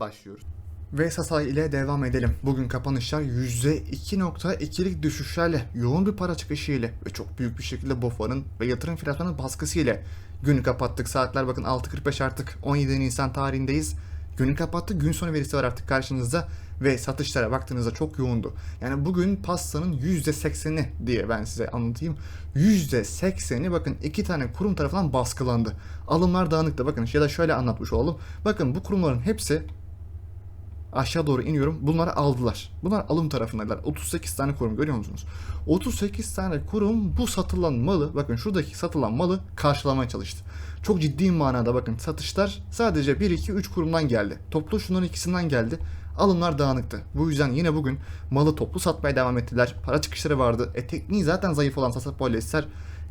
başlıyoruz. Ve Sasay ile devam edelim. Bugün kapanışlar %2.2'lik düşüşlerle, yoğun bir para çıkışı ile ve çok büyük bir şekilde BOFA'nın ve yatırım fiyatlarının baskısı ile günü kapattık. Saatler bakın 6.45 artık 17 Nisan tarihindeyiz. Günü kapattık. Gün sonu verisi var artık karşınızda ve satışlara baktığınızda çok yoğundu. Yani bugün pastanın %80'i diye ben size anlatayım. %80'i bakın iki tane kurum tarafından baskılandı. Alımlar dağınıktı bakın ya da şöyle anlatmış olalım. Bakın bu kurumların hepsi aşağı doğru iniyorum. Bunları aldılar. Bunlar alım tarafındaydılar. 38 tane kurum görüyor musunuz? 38 tane kurum bu satılan malı bakın şuradaki satılan malı karşılamaya çalıştı. Çok ciddi manada bakın satışlar sadece 1 2 3 kurumdan geldi. Toplu şunların ikisinden geldi. Alımlar dağınıktı. Bu yüzden yine bugün malı toplu satmaya devam ettiler. Para çıkışları vardı. E tekniği zaten zayıf olan Sasa Polyester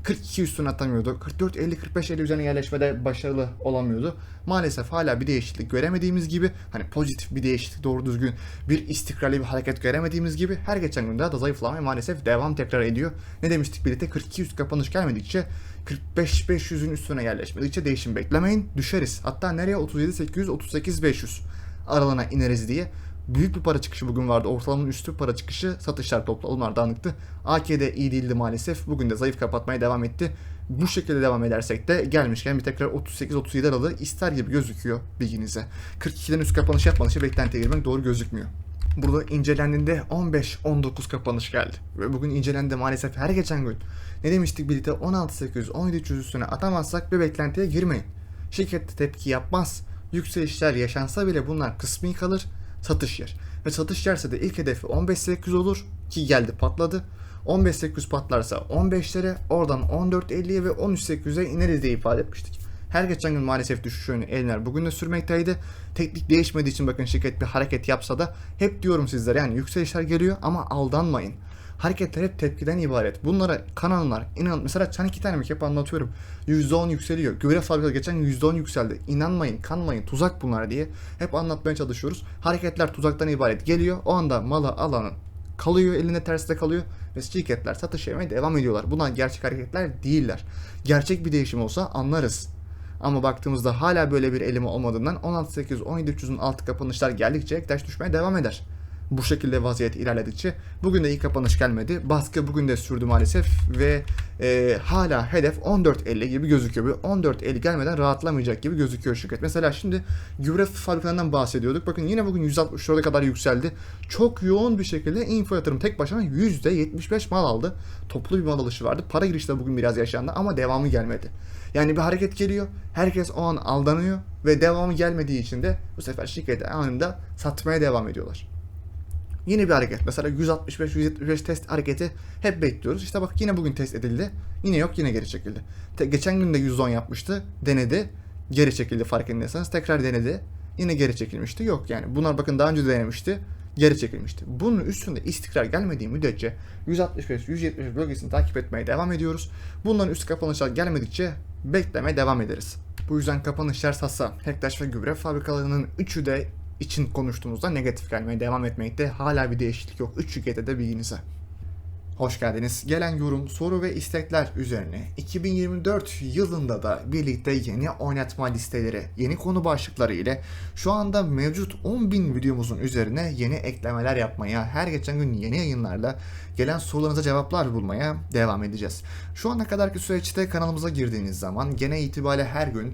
42 üstüne atamıyordu. 44 50 45 50 üzerine yerleşmede başarılı olamıyordu. Maalesef hala bir değişiklik göremediğimiz gibi hani pozitif bir değişiklik doğru düzgün bir istikrarlı bir hareket göremediğimiz gibi her geçen gün daha da zayıflamaya maalesef devam tekrar ediyor. Ne demiştik birlikte 42 üst kapanış gelmedikçe 45 500'ün üstüne yerleşmedikçe değişim beklemeyin. Düşeriz. Hatta nereye 37 800 38 500 aralığına ineriz diye büyük bir para çıkışı bugün vardı. Ortalamanın üstü para çıkışı satışlar toplu alımlar dağınıktı. AK'de iyi değildi maalesef. Bugün de zayıf kapatmaya devam etti. Bu şekilde devam edersek de gelmişken bir tekrar 38-37 aralığı ister gibi gözüküyor bilginize. 42'den üst kapanış yapmadıkça beklentiye girmek doğru gözükmüyor. Burada incelendiğinde 15-19 kapanış geldi. Ve bugün incelendi maalesef her geçen gün. Ne demiştik birlikte 16-800, 17-300 üstüne atamazsak bir beklentiye girmeyin. Şirket tepki yapmaz. Yükselişler yaşansa bile bunlar kısmi kalır satış yer. Ve satış yerse de ilk hedefi 15.800 olur ki geldi patladı. 15.800 patlarsa 15'lere oradan 14.50'ye ve 13.800'e ineriz diye ifade etmiştik. Her geçen gün maalesef düşüş yönü elinler bugün de sürmekteydi. Teknik değişmediği için bakın şirket bir hareket yapsa da hep diyorum sizlere yani yükselişler geliyor ama aldanmayın. Hareketler hep tepkiden ibaret. Bunlara kanallar inan mesela sen iki tane hep anlatıyorum. %10 yükseliyor. Gübre fabrikası geçen %10 yükseldi. İnanmayın, kanmayın, tuzak bunlar diye hep anlatmaya çalışıyoruz. Hareketler tuzaktan ibaret geliyor. O anda malı alanın kalıyor, elinde terste kalıyor ve şirketler satış yapmaya devam ediyorlar. Bunlar gerçek hareketler değiller. Gerçek bir değişim olsa anlarız. Ama baktığımızda hala böyle bir elime olmadığından 16.800 17.300'ün altı kapanışlar geldikçe Ektaş düşmeye devam eder bu şekilde vaziyet ilerledikçe bugün de iyi kapanış gelmedi. Baskı bugün de sürdü maalesef ve e, hala hedef 14.50 gibi gözüküyor. Bu 14.50 gelmeden rahatlamayacak gibi gözüküyor şirket. Mesela şimdi gübre fabrikalarından bahsediyorduk. Bakın yine bugün 164'e kadar yükseldi. Çok yoğun bir şekilde info yatırım tek başına %75 mal aldı. Toplu bir mal alışı vardı. Para girişi de bugün biraz yaşandı ama devamı gelmedi. Yani bir hareket geliyor. Herkes o an aldanıyor ve devamı gelmediği için de bu sefer şirketi anında satmaya devam ediyorlar. Yine bir hareket. Mesela 165-175 test hareketi hep bekliyoruz. İşte bak yine bugün test edildi. Yine yok yine geri çekildi. Te- geçen gün de 110 yapmıştı. Denedi. Geri çekildi fark ettiyseniz. Tekrar denedi. Yine geri çekilmişti. Yok yani. Bunlar bakın daha önce de denemişti. Geri çekilmişti. Bunun üstünde istikrar gelmediği müddetçe 165-175 bölgesini takip etmeye devam ediyoruz. Bunların üst kapanışlar gelmedikçe beklemeye devam ederiz. Bu yüzden kapanışlar sassa, Hektaş ve gübre fabrikalarının üçü de için konuştuğumuzda negatif gelmeye devam etmekte. Hala bir değişiklik yok. 3 şirkete de bilginize. Hoş geldiniz. Gelen yorum, soru ve istekler üzerine 2024 yılında da birlikte yeni oynatma listeleri, yeni konu başlıkları ile şu anda mevcut 10.000 videomuzun üzerine yeni eklemeler yapmaya, her geçen gün yeni yayınlarla gelen sorularınıza cevaplar bulmaya devam edeceğiz. Şu ana kadarki süreçte kanalımıza girdiğiniz zaman gene itibariyle her gün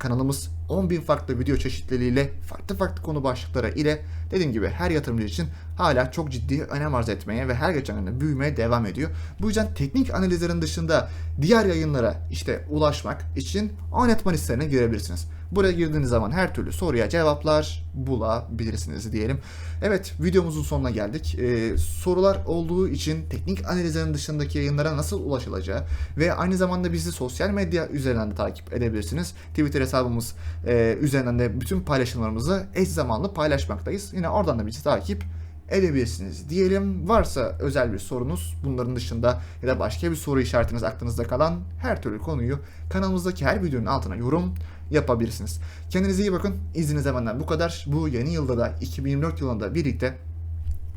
kanalımız 10.000 farklı video çeşitliliğiyle farklı farklı konu başlıkları ile dediğim gibi her yatırımcı için hala çok ciddi önem arz etmeye ve her geçen gün büyümeye devam ediyor. Bu yüzden teknik analizlerin dışında diğer yayınlara işte ulaşmak için oynatma listelerine girebilirsiniz. Buraya girdiğiniz zaman her türlü soruya cevaplar bulabilirsiniz diyelim. Evet videomuzun sonuna geldik. Ee, sorular olduğu için teknik analizlerin dışındaki yayınlara nasıl ulaşılacağı ve aynı zamanda bizi sosyal medya üzerinden de takip edebilirsiniz. Twitter hesabımız e, üzerinden de bütün paylaşımlarımızı eş zamanlı paylaşmaktayız. Yine oradan da bizi takip edebilirsiniz diyelim. Varsa özel bir sorunuz bunların dışında ya da başka bir soru işaretiniz aklınızda kalan her türlü konuyu kanalımızdaki her videonun altına yorum yapabilirsiniz. Kendinize iyi bakın. İzninize benden bu kadar. Bu yeni yılda da 2024 yılında birlikte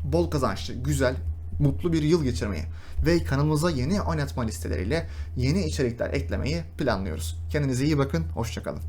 bol kazançlı, güzel, mutlu bir yıl geçirmeyi ve kanalımıza yeni oynatma listeleriyle yeni içerikler eklemeyi planlıyoruz. Kendinize iyi bakın. Hoşçakalın.